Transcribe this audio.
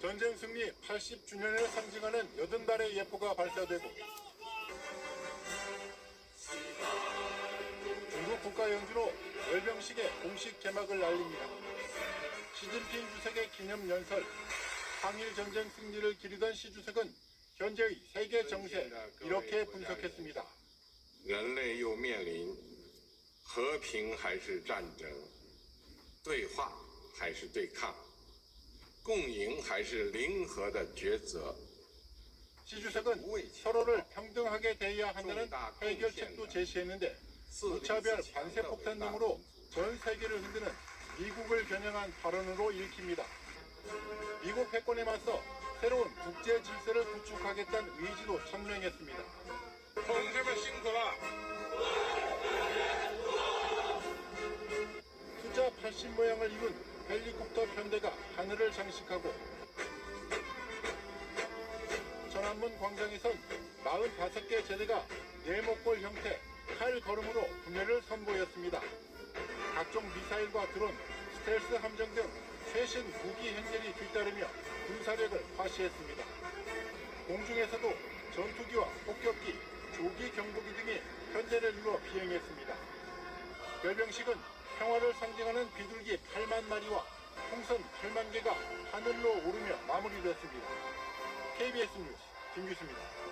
전쟁 승리 80주년을 상징하는 80발의 예포가 발사되고 중국 국가연주로 열병식의 공식 개막을 알립니다. 시진핑 주석의 기념 연설, 항일 전쟁 승리를 기리던 시 주석은 현재의 세계 정세 이렇게 분석했습니다. 人类又面临和平还是战争，对话还是对抗， 共赢还是零和的抉择。 시 주석은 서로를 평등하게 대해야 한다는 해결책도 제시했는데 무차별 관세 폭탄 등으로 전 세계를 흔드는 미국을 겨냥한 발언으로 읽힙니다. 미국 패권에 맞서 새로운 국제 질서를 구축하겠다는 의지도 천명했습니다. 同志们辛苦了！ 숫자 80 모양을 이룬 헬리콥터 편대가 하늘을 장식하고 천안문 광장에선 45개 제대가 네모꼴 형태 칼 걸음으로 분열을 선보였습니다. 각종 미사일과 드론, 스텔스 함정 등 최신 무기 행렬이 뒤따르며 군사력을 과시했습니다. 공중에서도 전투기와 폭격기, 조기 경보기 등이 편대를 이루어 비행했습니다. 별병식은 평화를 상징하는 비둘기 8만 마리와 풍선 8만 개가 하늘로 오르며 마무리됐습니다. KBS 뉴스 김규수입니다.